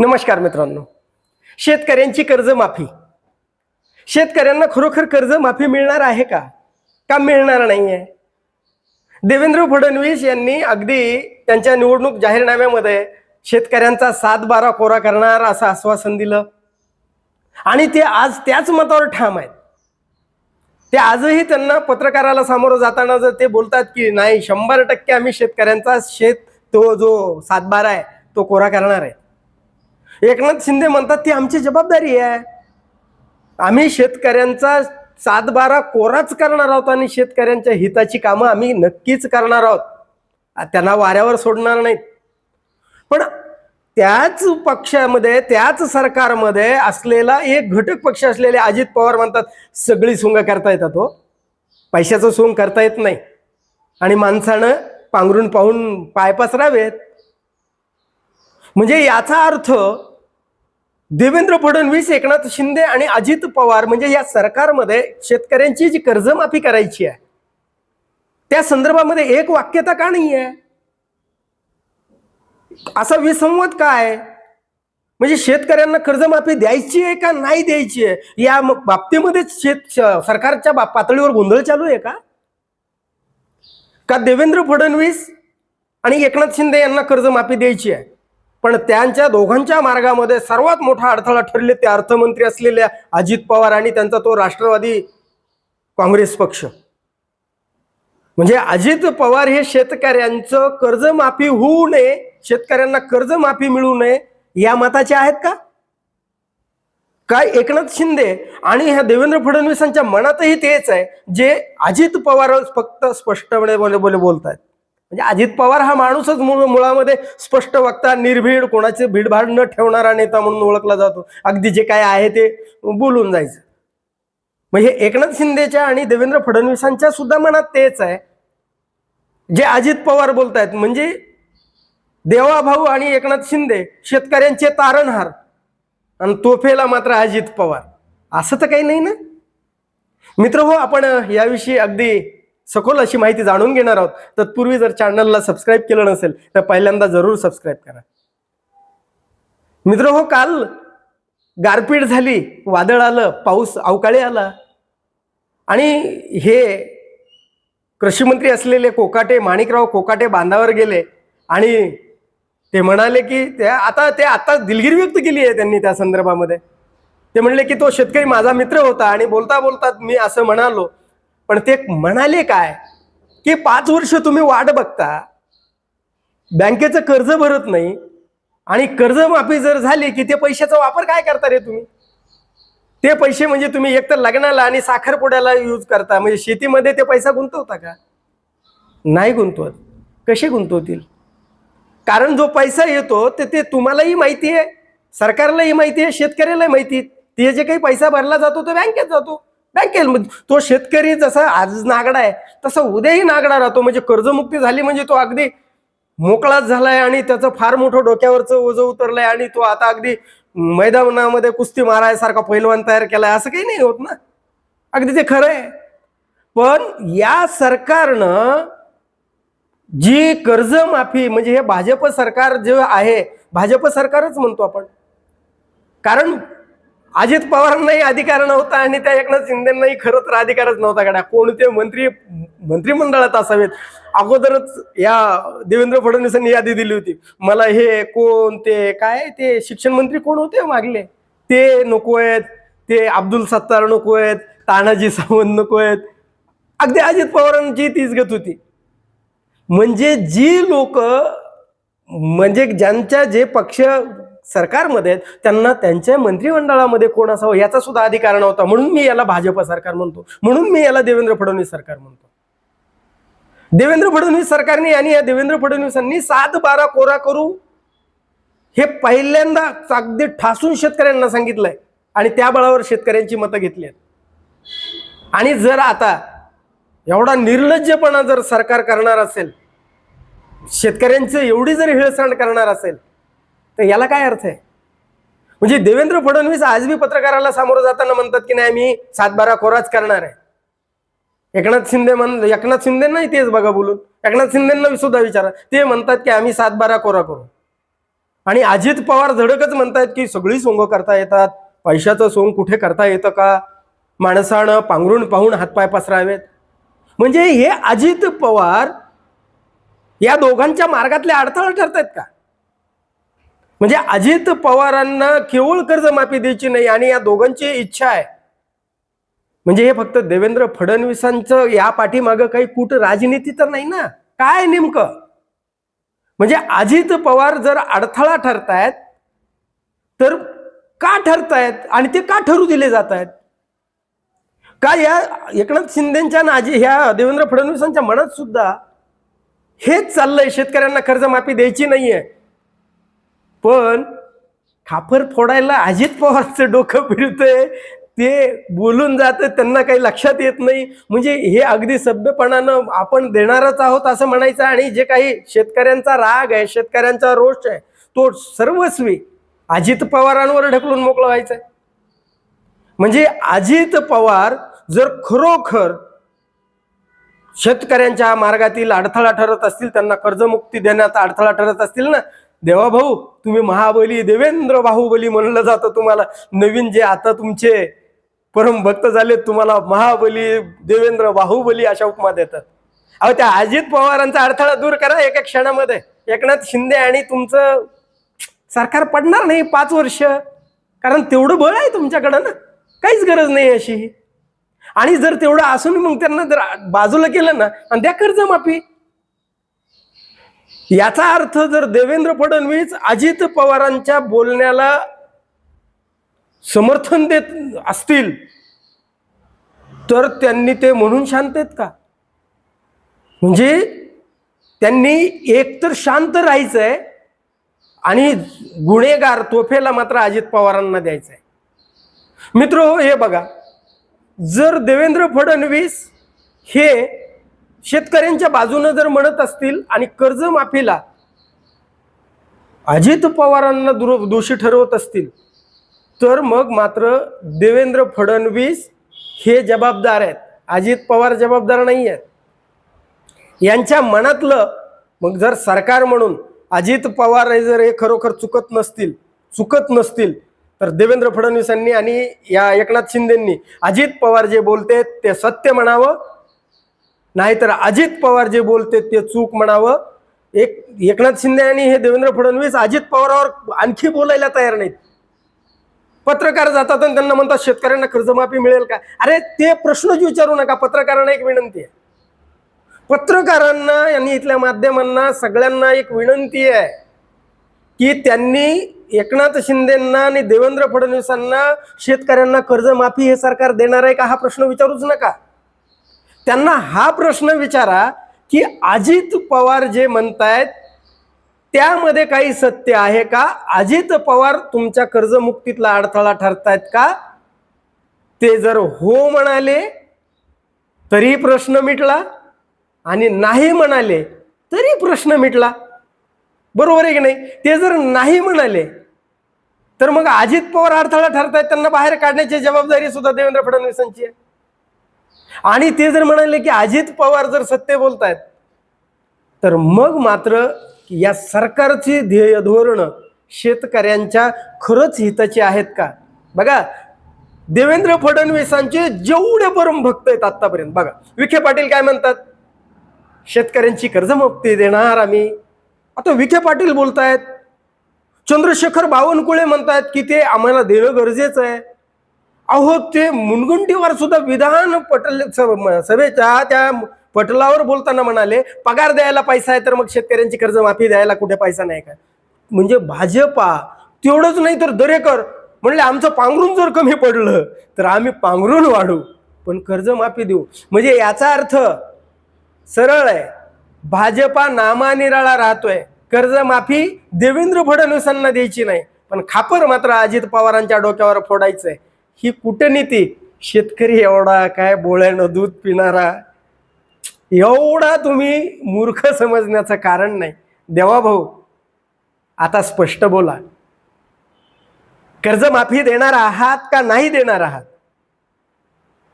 नमस्कार मित्रांनो. शेतकऱ्यांची कर्जमाफी. शेतकऱ्यांना खरोखर कर्जमाफी मिळणार आहे का? का मिळणार नाही आहे देवेंद्र फडणवीस यांनी अगदी त्यांच्या निवडणूक जाहीरनाम्यामध्ये शेतकऱ्यांचा सात बारा कोरा करणार असं आश्वासन दिलं. आणि ते आज त्याच मतावर ठाम आहेत. ते आजही त्यांना पत्रकाराला सामोरं जाताना जर ते बोलतात की नाही शंभर टक्के आम्ही शेतकऱ्यांचा शेत तो जो सातबारा आहे तो कोरा करणार आहे. एकनाथ शिंदे म्हणतात ती आमची जबाबदारी आहे. आम्ही शेतकऱ्यांचा सातबारा कोराच करणार आहोत आणि शेतकऱ्यांच्या हिताची कामं आम्ही नक्कीच करणार आहोत. त्यांना वाऱ्यावर सोडणार नाहीत. पण त्याच पक्षामध्ये त्याच सरकारमध्ये असलेला एक घटक पक्ष असलेले अजित पवार म्हणतात सगळी सुंग करता येतात हो. पैशाचं सोंग करता येत नाही. आणि माणसानं पांघरून पाहून पाय पसरावेत. म्हणजे याचा अर्थ देवेंद्र फडणवीस एकनाथ शिंदे आणि अजित पवार म्हणजे या सरकारमध्ये शेतकऱ्यांची जी कर्जमाफी करायची आहे त्या संदर्भामध्ये एक वाक्यता का नाही आहे असा विसंवाद काय म्हणजे शेतकऱ्यांना कर्जमाफी द्यायची आहे का नाही द्यायची आहे? या बाबतीमध्ये शेत सरकारच्या पातळीवर गोंधळ चालू आहे का? का देवेंद्र फडणवीस आणि एकनाथ शिंदे यांना कर्जमाफी द्यायची आहे? पण त्यांच्या दोघांच्या मार्गामध्ये सर्वात मोठा अडथळा ठरले ते अर्थमंत्री असलेल्या अजित पवार आणि त्यांचा तो राष्ट्रवादी काँग्रेस पक्ष. म्हणजे अजित पवार हे शेतकऱ्यांचं कर्जमाफी होऊ नये शेतकऱ्यांना कर्जमाफी मिळू नये या मताचे आहेत का? काय एकनाथ शिंदे आणि ह्या देवेंद्र फडणवीसांच्या मनातही तेच आहे जे अजित पवार फक्त स्पष्टपणे बोले बोले बोलतायत? म्हणजे अजित पवार हा माणूसच मुळ- मुळामध्ये स्पष्ट वक्ता निर्भीड कोणाचे भीडभाड न ठेवणारा नेता म्हणून ओळखला जातो. अगदी जे काय आहे ते बोलून जायचं. म्हणजे एकनाथ शिंदेच्या आणि देवेंद्र फडणवीसांच्या सुद्धा मनात तेच आहे. जे अजित पवार बोलतायत म्हणजे देवाभाऊ आणि एकनाथ शिंदे शेतकऱ्यांचे तारणहार आणि तोफेला मात्र अजित पवार. असं तर काही नाही ना? मित्र हो आपण याविषयी अगदी सखोल अशी माहिती जाणून घेणार आहोत. तत्पूर्वी जर चॅनलला सबस्क्राईब केलं नसेल तर पहिल्यांदा जरूर सबस्क्राईब करा. मित्र हो काल गारपीट झाली वादळ आलं पाऊस अवकाळी आला. आणि हे कृषीमंत्री असलेले कोकाटे माणिकराव कोकाटे बांधावर गेले. आणि ते म्हणाले की ते आता ते आता दिलगिरी व्यक्त केली आहे त्यांनी त्या संदर्भामध्ये. ते म्हणले की तो शेतकरी माझा मित्र होता आणि बोलता बोलता मी असं म्हणालो पण ते म्हणाले काय? की पाच वर्ष तुम्ही वाट बघता. बँकेचं कर्ज भरत नाही आणि कर्जमाफी जर झाली की ते पैशाचा वापर काय करता रे तुम्ही? ते पैसे म्हणजे तुम्ही एकतर लग्नाला आणि साखरपुड्याला यूज करता. म्हणजे शेतीमध्ये ते पैसा गुंतवता का? नाही गुंतवत. कसे गुंतवतील? कारण जो पैसा येतो ते ते तुम्हालाही माहिती आहे. सरकारलाही माहिती आहे शेतकऱ्यालाही माहिती आहे. ते जे काही पैसा भरला जातो तो बँकेत जातो. बँकेल तो शेतकरी जसा आज नागडा आहे तसा उद्याही नागडा राहतो. म्हणजे कर्जमुक्ती झाली म्हणजे तो अगदी मोकळाच झालाय आणि त्याचं फार मोठं डोक्यावरचं ओझं उतरलंय आणि तो आता अगदी मैदानामध्ये कुस्ती मारायसारखा पैलवान तयार केलाय. असं काही नाही होत ना. अगदी ते खरं आहे. पण या सरकारनं जी कर्जमाफी म्हणजे हे भाजप सरकार जे आहे भाजप सरकारच म्हणतो आपण. कारण अजित पवारांनाही अधिकार नव्हता आणि त्या एकनाथ शिंदेनाही खरं तर अधिकारच नव्हता गड्या. कोणते मंत्री मंत्रिमंडळात असावेत? अगोदरच या देवेंद्र फडणवीसांनी यादी दिली होती. मला हे कोण ते काय ते शिक्षण मंत्री कोण होते मागले? ते नको आहेत. ते अब्दुल सत्तार नको आहेत. तानाजी सावंत नको आहेत. अगदी अजित पवारांची तीच गत होती. म्हणजे जी लोक म्हणजे ज्यांच्या जे पक्ष सरकारमध्ये त्यांना त्यांच्या मंत्रिमंडळामध्ये कोण असावं याचा सुद्धा अधिकार नव्हता. म्हणून मी याला भाजप सरकार म्हणतो. म्हणून मी याला देवेंद्र फडणवीस सरकार म्हणतो. देवेंद्र फडणवीस सरकारने आणि या देवेंद्र फडणवीसांनी सात बारा कोरा करू हे पहिल्यांदा अगदी ठासून शेतकऱ्यांना सांगितलंय. आणि त्या बळावर शेतकऱ्यांची मतं घेतली आहेत. आणि जर आता एवढा निर्लज्जपणा जर सरकार करणार असेल शेतकऱ्यांचं एवढी जर हिळसांड करणार असेल तर याला काय अर्थ आहे? म्हणजे देवेंद्र फडणवीस आज बी पत्रकाराला सामोरं जाताना म्हणतात की नाही मी सातबारा कोराच करणार आहे. एकनाथ शिंदे म्हण एकनाथ शिंदेनाही तेच बघा बोलून. एकनाथ शिंदेना सुद्धा विचारा. ते म्हणतात की आम्ही सातबारा कोरा करू. आणि अजित पवार धडकच म्हणतायत की सगळी सोंग करता येतात. पैशाचं सोंग कुठे करता येतं का? माणसानं पांघरून पाहून हातपाय पसरावेत. म्हणजे हे अजित पवार या दोघांच्या मार्गातले अडथळा ठरतायत का? म्हणजे अजित पवारांना केवळ कर्जमाफी द्यायची नाही आणि या दोघांची इच्छा आहे. म्हणजे हे फक्त देवेंद्र फडणवीसांचं या पाठीमागं काही कुठ राजनीती तर नाही ना? काय नेमकं? म्हणजे अजित पवार जर अडथळा ठरतायत तर का ठरतायत आणि ते का ठरू दिले जात आहेत का या एकनाथ शिंदेच्या आणि ह्या देवेंद्र फडणवीसांच्या मनात सुद्धा हेच चाललंय शेतकऱ्यांना कर्जमाफी द्यायची नाहीये? पण खापर फोडायला अजित पवारचं डोकं फिरतंय. ते बोलून जातं त्यांना काही लक्षात येत नाही. म्हणजे हे अगदी सभ्यपणानं आपण देणारच आहोत असं म्हणायचं आणि जे काही शेतकऱ्यांचा राग आहे शेतकऱ्यांचा रोष आहे तो सर्वस्वी अजित पवारांवर ढकलून मोकळं व्हायचं आहे म्हणजे अजित पवार जर खरोखर शेतकऱ्यांच्या मार्गातील अडथळा ठरत असतील त्यांना कर्जमुक्ती देण्यात अडथळा ठरत असतील ना देवा भाऊ तुम्ही महाबली देवेंद्र बाहुबली म्हणलं जातं तुम्हाला. नवीन जे आता तुमचे परम भक्त झाले तुम्हाला महाबली देवेंद्र बाहुबली अशा उपमा देतात. अहो त्या अजित पवारांचा अडथळा दूर करा एका क्षणामध्ये. एकनाथ शिंदे आणि तुमचं सरकार पडणार नाही पाच वर्ष. कारण तेवढं बळ आहे तुमच्याकडं ना. काहीच गरज नाही अशी. आणि जर तेवढं असून मग त्यांना जर बाजूला केलं ना आणि द्या कर्जमाफी. याचा अर्थ जर देवेंद्र फडणवीस अजित पवारांच्या बोलण्याला समर्थन देत असतील तर त्यांनी ते म्हणून शांत आहेत का? म्हणजे त्यांनी एकतर शांत राहायचं आहे आणि गुन्हेगार तोफेला मात्र अजित पवारांना द्यायचं आहे मित्र हो हे बघा जर देवेंद्र फडणवीस हे शेतकऱ्यांच्या बाजूनं जर म्हणत असतील आणि कर्जमाफीला अजित पवारांना दुर दोषी ठरवत असतील तर मग मात्र देवेंद्र फडणवीस हे जबाबदार आहेत. अजित पवार जबाबदार नाही आहेत. यांच्या मनातलं मग जर सरकार म्हणून अजित पवार जर हे खरोखर चुकत नसतील चुकत नसतील तर देवेंद्र फडणवीसांनी आणि या एकनाथ शिंदेंनी अजित पवार जे बोलते ते सत्य म्हणावं. नाहीतर अजित पवार जे बोलते ते चूक म्हणावं. एक एकनाथ शिंदे आणि हे देवेंद्र फडणवीस अजित पवारावर आणखी बोलायला तयार नाहीत. पत्रकार जातात आणि त्यांना म्हणतात शेतकऱ्यांना कर्जमाफी मिळेल का? अरे ते प्रश्नच विचारू नका. पत्रकारांना एक विनंती आहे. पत्रकारांना आणि इथल्या माध्यमांना सगळ्यांना एक विनंती आहे की त्यांनी एकनाथ शिंदेंना आणि देवेंद्र फडणवीसांना शेतकऱ्यांना कर्जमाफी हे सरकार देणार आहे का? हा प्रश्न विचारूच नका. त्यांना हा प्रश्न विचारा की अजित पवार जे म्हणतायत त्यामध्ये काही सत्य आहे का? अजित पवार तुमच्या कर्जमुक्तीतला अडथळा ठरतायत का? ते जर हो म्हणाले तरी प्रश्न मिटला. आणि नाही म्हणाले तरी प्रश्न मिटला. बरोबर आहे की नाही? ते जर नाही म्हणाले तर मग अजित पवार अडथळा ठरतायत त्यांना बाहेर काढण्याची जबाबदारी सुद्धा देवेंद्र फडणवीसांची आहे. आणि ते जर म्हणाले की अजित पवार जर सत्य बोलतायत तर मग मात्र या सरकारची ध्येय धोरणं शेतकऱ्यांच्या खरंच हिताची आहेत का? बघा देवेंद्र फडणवीसांचे जेवढे परम भक्त आहेत आतापर्यंत बघा विखे पाटील काय म्हणतात? शेतकऱ्यांची कर्जमुक्ती देणार आम्ही. आता विखे पाटील बोलतायत चंद्रशेखर बावनकुळे म्हणतात की ते आम्हाला देणं गरजेचं आहे. अहो ते मुनगुंटीवर सुद्धा विधान पटल स- सभेच्या त्या पटलावर बोलताना म्हणाले पगार द्यायला पैसा आहे तर मग शेतकऱ्यांची कर्जमाफी द्यायला कुठे पैसा नाही का? म्हणजे भाजपा तेवढंच नाही तर दरेकर. म्हणले आमचं पांघरून जर कमी पडलं तर आम्ही पांघरून वाढू पण कर्जमाफी देऊ. म्हणजे याचा अर्थ सरळ आहे. भाजपा नामानिराळा राहतोय. कर्जमाफी देवेंद्र फडणवीसांना द्यायची नाही पण खापर मात्र अजित पवारांच्या डोक्यावर फोडायचंय. ही कुटनीती शेतकरी एवढा काय बोळ्यानं दूध पिणारा? एवढा तुम्ही मूर्ख समजण्याचं कारण नाही. देवा भाऊ आता स्पष्ट बोला. कर्जमाफी देणार आहात का नाही देणार आहात?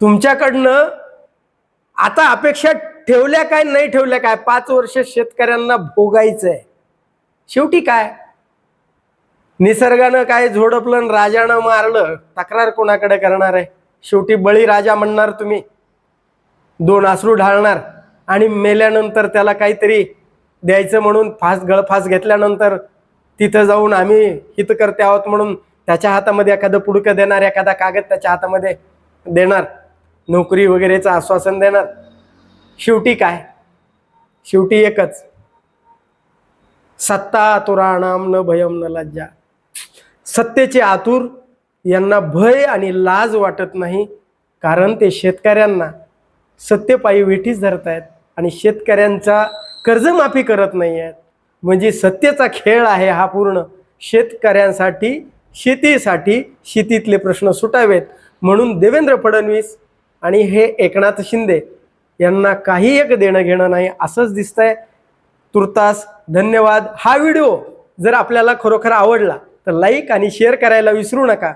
तुमच्याकडनं आता अपेक्षा ठेवल्या काय नाही ठेवल्या काय? पाच वर्ष शेतकऱ्यांना भोगायचंय. शेवटी काय? निसर्गानं काय झोडपलं राजानं मारलं तक्रार कोणाकडे करणार आहे? शेवटी बळी राजा म्हणणार तुम्ही. दोन आसरू ढाळणार आणि मेल्यानंतर त्याला काहीतरी द्यायचं म्हणून फास गळफास घेतल्यानंतर तिथं जाऊन आम्ही हितकर्ते आहोत म्हणून त्याच्या हातामध्ये एखादं पुडकं देणार एखादा कागद त्याच्या हातामध्ये देणार नोकरी वगैरेचं आश्वासन देणार. शेवटी काय? शेवटी एकच. सत्ता तुराणाम न भयम न लज्जा. सत्तेचे आतुर यांना भय आणि लाज वाटत नाही कारण ते शेतकऱ्यांना सत्तेपायी वेठीच धरत आहेत आणि शेतकऱ्यांचा कर्जमाफी करत नाही आहेत म्हणजे सत्तेचा खेळ आहे हा पूर्ण. शेतकऱ्यांसाठी शेतीसाठी शेतीतले प्रश्न सुटावेत. म्हणून देवेंद्र फडणवीस आणि हे एकनाथ शिंदे यांना काही एक देणं घेणं नाही असंच दिसतंय. तुर्तास धन्यवाद. हा व्हिडिओ जर आपल्याला खरोखर आवडला तर लाईक आणि शेअर करायला विसरू नका.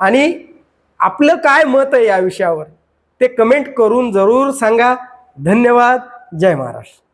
आणि आपलं काय मत आहे या विषयावर ते कमेंट करून जरूर सांगा. धन्यवाद. जय महाराष्ट्र.